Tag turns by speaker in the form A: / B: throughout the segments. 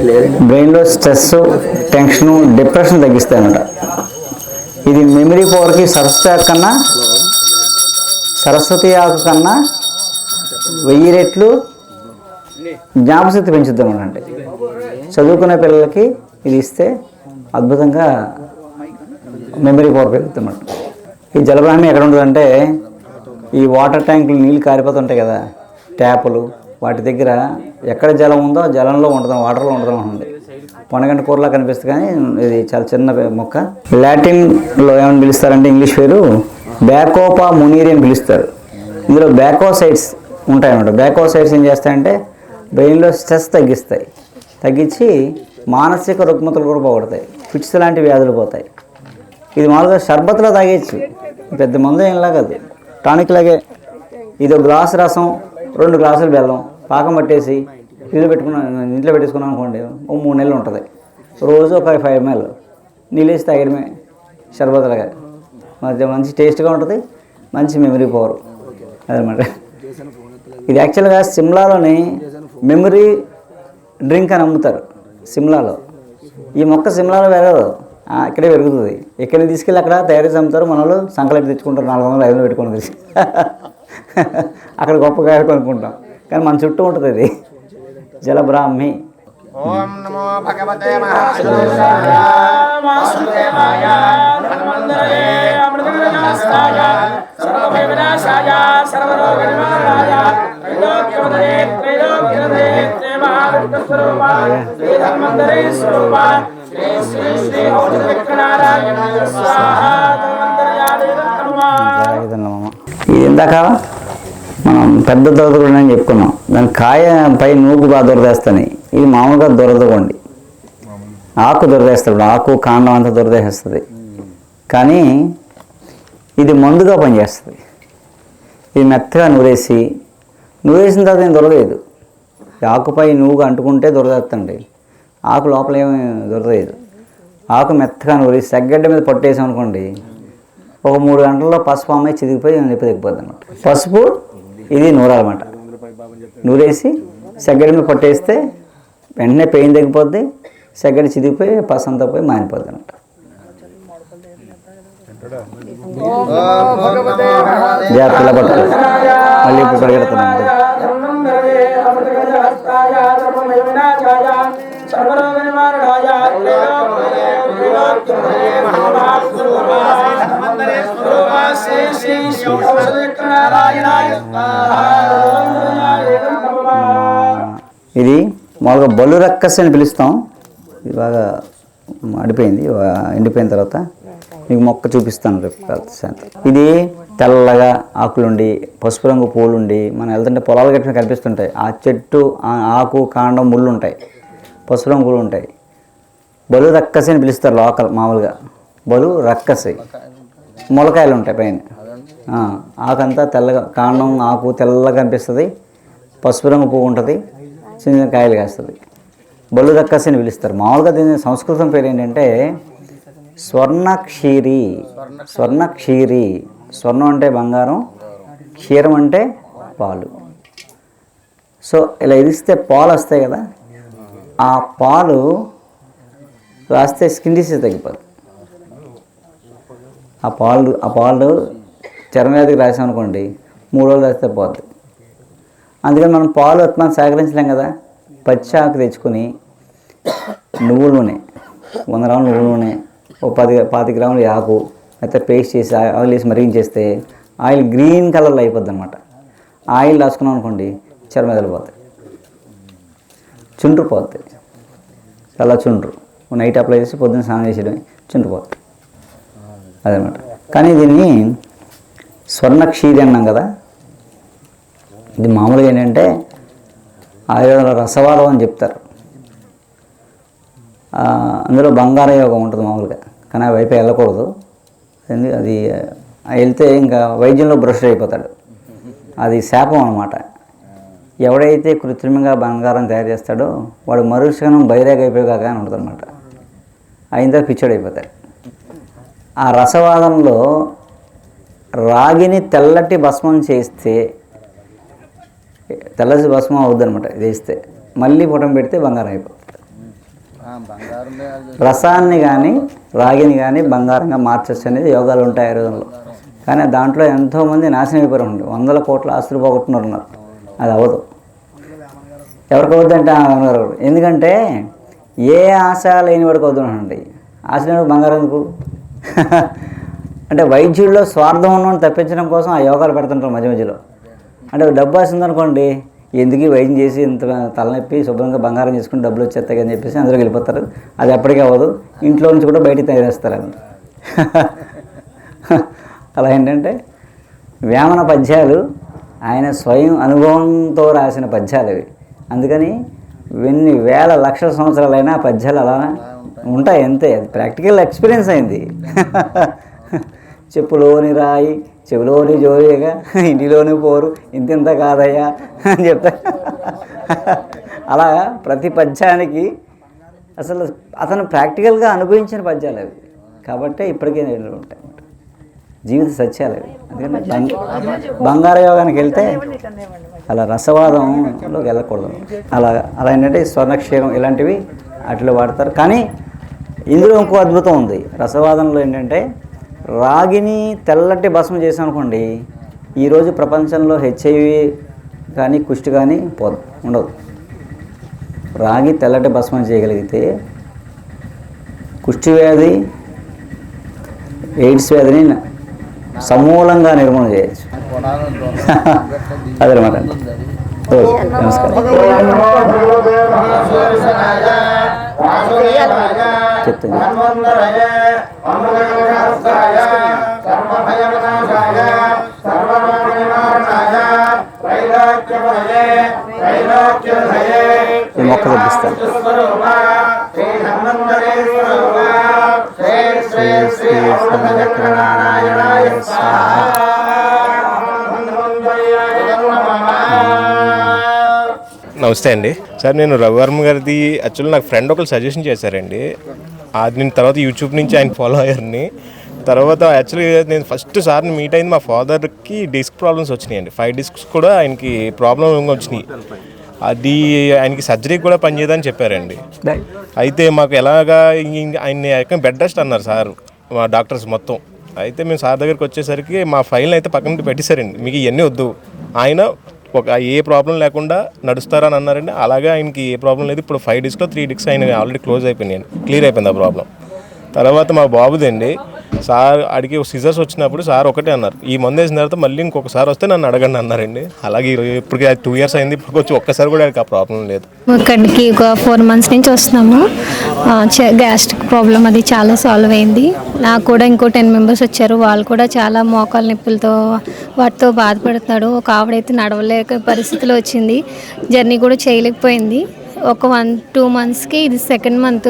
A: బ్రెయిన్లో stress tension depression తగ్గిస్తాయి అనమాట ఇది మెమరీ పవర్కి సరస్వతి ఆకు కన్నా సరస్వతి ఆకు కన్నా వెయ్యి రెట్లు జ్ఞాపశక్తి పెంచుద్దాం అంటే చదువుకునే పిల్లలకి ఇది ఇస్తే అద్భుతంగా మెమరీ పవర్ పెరుగుతుందన్నమాట. ఈ జలబ్రాహ్మి ఎక్కడ ఉంటుందంటే ఈ వాటర్ ట్యాంకులు నీళ్ళు కారిపోతుంటాయి కదా ట్యాపులు వాటి దగ్గర ఎక్కడ జలం ఉందో జలంలో ఉండదాం వాటర్లో ఉండదాం ఉంటుంది పొనగంట కూరలా కనిపిస్తుంది కానీ ఇది చాలా చిన్న మొక్క. లాటిన్లో ఏమని పిలుస్తారంటే ఇంగ్లీష్ పేరు బ్యాకోపా మునీరి అని పిలుస్తారు. ఇందులో బ్యాకోసైడ్స్ ఉంటాయన్నమాట. బ్యాకోసైడ్స్ ఏం చేస్తాయంటే బ్రెయిన్లో స్ట్రెస్ తగ్గిస్తాయి. తగ్గించి మానసిక రుగ్మతలు కూడా పోగొడతాయి. ఫిట్స్ లాంటి వ్యాధులు పోతాయి. ఇది మామూలుగా షర్బత్లో తాగేచ్చు పెద్ద మందు ఏం లాగదు. టానిక్ లాగే. ఇది ఒక రసం రెండు గ్లాసులు బెల్లం పాకం పట్టేసి ఇంట్లో పెట్టుకున్నాం ఇంట్లో పెట్టేసుకున్నాం అనుకోండి ఓ మూడు నెలలు ఉంటుంది. రోజు ఒక ఫైవ్ ఎంఎల్ నీళ్ళు వేసి తాగడమే షర్బత్ మధ్య మంచి టేస్ట్గా ఉంటుంది మంచి మెమరీ పవర్. అదనమాట ఇది యాక్చువల్గా సిమ్లాలోని మెమరీ డ్రింక్ అని అమ్ముతారు సిమ్లాలో. ఈ మొక్క సిమ్లాలో పెరగదు. ఇక్కడే పెరుగుతుంది. ఇక్కడ తీసుకెళ్ళి అక్కడ తయారు చేసి అమ్ముతారు మన వాళ్ళు తెచ్చుకుంటారు నాలుగు వందలు ఐదు వందలు పెట్టుకొని అక్కడ గొప్ప కాయ కొనుక్కుంటాం కానీ మన చుట్టూ ఉంటుంది ఇది. జలబ్రాహ్మి.
B: ఓం నమో భగవతే.
A: ఇది ఇందాక పెద్ద దొరదగొండి అని చెప్పుకున్నాం. దాని కాయ పై నూగు బాగా దొరదేస్తాయి ఇది మామూలుగా దొరదగొండి. ఆకు దొరదేస్తాడు ఆకు కాండం అంతా దొరదేసేస్తుంది. కానీ ఇది మందుగా పనిచేస్తుంది. ఇది మెత్తగా నూరేసి నూరేసిన తర్వాత ఏం దొరకలేదు. ఆకుపై నువ్వు అంటుకుంటే దొరదేస్తండి ఆకు లోపల ఏమి దొరకలేదు ఆకు మెత్తగా నూరేసి సెగ్గడ్డ మీద పట్టేసాం అనుకోండి ఒక మూడు గంటల్లో పసుపు అమ్మాయి చిదిగిపోయి నొప్పి తగ్గిపోద్ది అనమాట పసుపు? ఇది నూరాలన్నమాట నూరేసి సెగ్గడి మీద పట్టేస్తే వెంటనే పెయిన్ తగ్గిపోద్ది సెగ్గడి చిదిగిపోయి పసు పోయి మానిపోద్ది అనమాట జాగ్రత్తగా పట్టాలి మళ్ళీ ఇప్పుడు పరిగెడుతున్నాను
B: ధర్మంధరే అమృతకరజాస్తాయ సర్వభయవినాశాయ సర్వరోగ నివారణాయ శ్రీ శ్రీ శ్రీ
A: ఇది మామూలుగా బలు రక్కస్ అని పిలుస్తాం. ఇది బాగా అడిపోయింది ఎండిపోయిన తర్వాత మీకు మొక్క చూపిస్తాను రేపు సాయంత్రం ఇది తెల్లగా ఆకులుండి పసుపు రంగు పూలుండి మనం వెళ్తుంటే పొలాలు గట్టిన కనిపిస్తుంటాయి. ఆ చెట్టు ఆ ఆకు కాండం ముళ్ళు ఉంటాయి పసుపు రంగు పూలు ఉంటాయి బలు రక్కసి అని పిలుస్తారు లోకల్ మామూలుగా. బలు రక్కసి. మొలకాయలు ఉంటాయి పైన. ఆకంతా తెల్లగా కాండం ఆకు తెల్లగా కనిపిస్తుంది. పసుపు రంగు పువ్వు ఉంటుంది. చిన్న చిన్న కాయలు కాస్తుంది. బలు రక్కసి అని పిలుస్తారు. మామూలుగా దీని సంస్కృతం పేరు ఏంటంటే స్వర్ణక్షీరి. స్వర్ణక్షీరి. స్వర్ణం అంటే బంగారం క్షీరం అంటే పాలు. సో ఇలా ఇరిస్తే పాలు వస్తాయి కదా? ఆ పాలు రాస్తే స్కిన్ డిసీజ్ తగ్గిపోతుంది ఆ పాలు ఆ పాలు చర్మవ్యాధికి రాసామనుకోండి మూడు రోజులు రాస్తే పోద్ది. అందుకని మనం పాలు మనం సేకరించలేం కదా. పచ్చి ఆకు తెచ్చుకొని నువ్వుల నూనె వంద గ్రాములు నువ్వుల నూనె ఓ పది పాతి గ్రాములు ఆకు అయితే పేస్ట్ చేసి ఆ- ఆయిల్ వేసి మరిగించేస్తే ఆయిల్ గ్రీన్ కలర్లో అయిపోద్ది అనమాట ఆయిల్ రాసుకున్నాం అనుకోండి చర్మ వెళ్ళిపోతాయి చుండ్రు పోతాయి. చాలా చుండ్రు. నైట్ అప్లై చేసి పొద్దున్న స్నానం చేసేయడం చుండ్రు పోతాయి. అదనమాట. కానీ దీన్ని స్వర్ణక్షీరి అన్నాం కదా. ఇది మామూలుగా ఏంటంటే ఆయుర్వేదంలో రసవాదం అని చెప్తారు. అందులో బంగార యోగం ఉంటుంది మామూలుగా. కానీ ఆ వైపు వెళ్ళకూడదు. అది వెళ్తే ఇంకా వైద్యంలో బ్రష్ అయిపోతాడు. అది శాపం అనమాట ఎవడైతే కృత్రిమంగా బంగారం తయారు చేస్తాడో వాడు మరుక్షణం బైరాగ్ అయిపోయాక అని ఉంటుంది అనమాట అయిన తర్వాత పిచ్చోడు అయిపోతాడు. ఆ రసవాదంలో రాగిని తెల్లటి భస్మం చేస్తే తెల్లటి భస్మం అవుద్ది అనమాట వేస్తే. మళ్ళీ పుటం పెడితే బంగారం అయిపోతుంది. రసాన్ని కానీ రాగిని కానీ బంగారంగా మార్చచ్చు అనేది యోగాలు ఉంటాయి ఆయుర్వేదంలో. కానీ దాంట్లో ఎంతోమంది నాశనం అయిపోయి ఉంది వందల కోట్ల ఆస్తులు పోగొట్టున్నారు అది అవ్వదు. ఎవరికి వద్దంటే అన్నారు ఎందుకంటే ఏ ఆశ లేని వాడికి వద్దునండి ఆశ లేని బంగారం ఎందుకు? అంటే వైద్యుల్లో స్వార్థం ఉన్నవాడిని తప్పించడం కోసం ఆ యోగాలు పెడుతుంటారు మధ్య మధ్యలో. అంటే డబ్బు ఆశ ఎందుకు వైద్యం చేసి ఇంత తలనొప్పి శుభ్రంగా బంగారం చేసుకుని డబ్బులు వచ్చేస్తాయి అని చెప్పేసి అందరూ వెళ్ళిపోతారు. అది ఎప్పటికీ అవ్వదు. ఇంట్లో నుంచి కూడా బయటికి తయారేస్తారు. అని అలా ఏంటంటే వేమన పద్యాలు ఆయన స్వయం అనుభవంతో రాసిన పద్యాలు అవి. అందుకని ఎన్ని వేల లక్షల సంవత్సరాలైనా పద్యాలు అలా ఉంటాయి. అంతే. అది ప్రాక్టికల్ ఎక్స్పీరియన్స్ అయింది. చెప్పులోని రాయి చెవిలోని జోరిగా ఇంటిలోని పోరు ఇంతింత కాదయ్యా అని చెప్తా. అలా ప్రతి పద్యానికి అసలు అతను ప్రాక్టికల్గా అనుభవించిన పద్యాలు అవి. కాబట్టే ఇప్పటికే నేను ఉంటాయి. జీవిత సత్యాలు అవి. అందుకని బంగ- బంగారు యోగానికి వెళ్తే అలా రసవాదంలోకి వెళ్ళకూడదు. అలా అలా ఏంటంటే స్వర్ణక్షీరం ఇలాంటివి అట్లా వాడతారు. కానీ ఇందులో ఇంకో అద్భుతం ఉంది. రసవాదంలో ఏంటంటే రాగిని తెల్లటి భస్మం చేసాం అనుకోండి ఈరోజు ప్రపంచంలో హెచ్ఐవి కానీ కుష్టి కానీ పోదు ఉండదు. రాగి తెల్లటి భస్మం చేయగలిగితే కుష్టి వ్యాధి ఎయిడ్స్ వ్యాధిని సమూలంగా నిర్మూలన చేయొచ్చు. అదనమాట ఓకే నమస్కారం చెప్తాను ఈ మొక్క తెప్పిస్తాను శ్రీ శ్రీ నారాయణాయ
C: నమస్తే అండి. సార్ నేను రవివర్మ గారిది యాక్చువల్లీ నాకు ఫ్రెండ్ ఒకరు సజెషన్ చేశారండి. అది నేను తర్వాత యూట్యూబ్ నుంచి ఆయన ఫాలో అయ్యారని తర్వాత యాక్చువల్లీ నేను ఫస్ట్ సార్ని మీట్ అయింది మా ఫాదర్కి డిస్క్ ప్రాబ్లమ్స్ వచ్చినాయండి. ఫైవ్ డిస్క్స్ కూడా ఆయనకి ప్రాబ్లం వచ్చినాయి. అది ఆయనకి సర్జరీ కూడా పనిచేయదని చెప్పారండి. అయితే మాకు ఎలాగా ఆయన్ని బెడ్ రెస్ట్ అన్నారు సార్ మా డాక్టర్స్ మొత్తం. అయితే మేము సార్ దగ్గరికి వచ్చేసరికి మా ఫైల్ అయితే పక్కన పెట్టేశారండి. మీకు ఇవన్నీ వద్దు. ఆయన ఒక ఏ ప్రాబ్లం లేకుండా నడుస్తారని అన్నారండి. అలాగే ఆయనకి ఏ ప్రాబ్లం లేదు. ఇప్పుడు ఫైవ్ డిస్క్లో త్రీ డిస్క్ ఆయన ఆల్రెడీ క్లోజ్ అయిపోయినాయి. క్లియర్ అయిపోయింది ఆ ప్రాబ్లం తర్వాత మా బాబుదండి సార్ అడిగి సిజర్స్ వచ్చినప్పుడు సార్ ఒకటే అన్నారు. ఈ మందు వేసిన తర్వాత మళ్ళీ ఇంకొకసారి వస్తే నన్ను అడగండి అన్నారండి. అలాగే ఇప్పటికి టూ ఇయర్స్ అయింది ఇప్పుడు వచ్చి ఒక్కసారి కూడా ఆయనకి ఆ ప్రాబ్లం లేదు.
D: ఇక్కడికి ఒక ఫోర్ మంత్స్ నుంచి వస్తున్నాము. గ్యాస్ట్రిక్ ప్రాబ్లం అది చాలా సాల్వ్ అయింది. నాకు కూడా ఇంకో టెన్ మెంబర్స్ వచ్చారు. వాళ్ళు కూడా చాలా మోకాల నొప్పులతో వాటితో బాధపడుతున్నాడు. ఒక ఆవిడైతే నడవలేక పరిస్థితిలో వచ్చింది. జర్నీ కూడా చేయలేకపోయింది. ఒక వన్ టూ మంత్స్కి ఇది సెకండ్ మంత్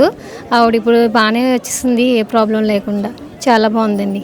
D: ఆవిడ ఇప్పుడు బాగానే వచ్చేసింది ఏ ప్రాబ్లం లేకుండా. చాలా బాగుందండి.